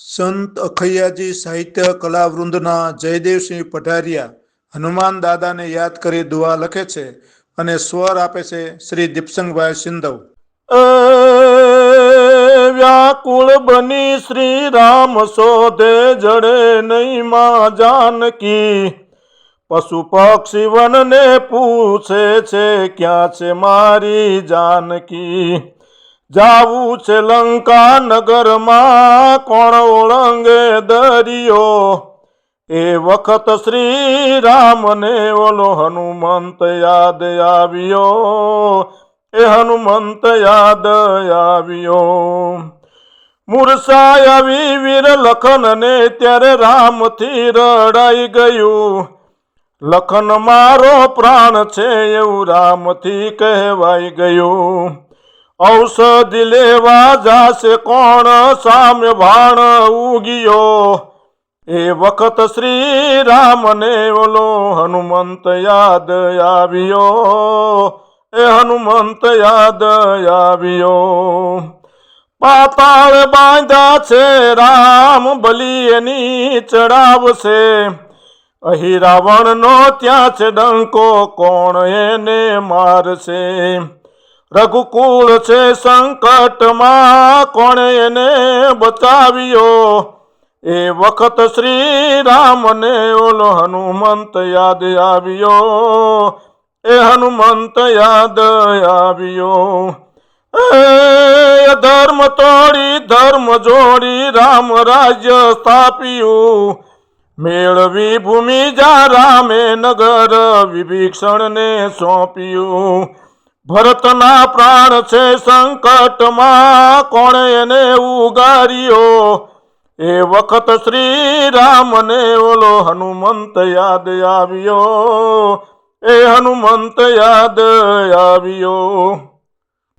સંત અખૈયાજી સાહિત્ય કલાવૃંદના જયદેવસિંહ પઢારિયા હનુમાન દાદાને યાદ કરી દુઆ લખે છે અને સ્વર આપે છે શ્રી દીપસંગભાઈ સિંધવ. વ્યાકુળ બની શ્રી રામ શોધે જડે નહીં માં જાનકી. પશુ પક્ષી વનને પૂછે છે, ક્યાં છે મારી જાનકી? જાવું છે લંકા નગરમાં, કોણ ઓળંગે દરિયો? એ વખત શ્રી રામને ઓલો હનુમંત યાદ આવ્યો. એ હનુમંત યાદ આવ્યો. મૂર્છાય આવી વીર લખન ને ત્યારે રામથી રડાઈ ગયું. લખન મારો પ્રાણ છે એવું રામથી કહેવાઈ ગયું. ઔષધિ લેવા જાશે કોણ? સામે ભાણ ઉગિયો. એ વખત શ્રી રામને ઓલો હનુમંત યાદ આવ્યો. એ હનુમંત યાદ આવ્યો. પાતાળ બાંધ્યા છે, રામ બલી એની ચડાવશે અહીં રાવણનો ત્યાં છે ડંકો, કોણ એને મારશે? રઘુકુળ છે સંકટમાં કોણે એને બચાવ્યો? એ વખત શ્રી રામને ઓલો હનુમંત યાદ આવ્યો. એ હનુમંત યાદ આવ્યો. એ ધર્મ તોડી, ધર્મ જોડી, રામ રાજ્ય સ્થાપ્યું. મેળવી ભૂમિ જા રામે નગર વિભીષણને સોંપ્યું. ભરતના પ્રાણ છે સંકટમાં કોણે એને ઉગાર્યો? એ વખત શ્રી રામને ઓલો હનુમંત યાદ આવ્યો. એ હનુમંત યાદ આવ્યો.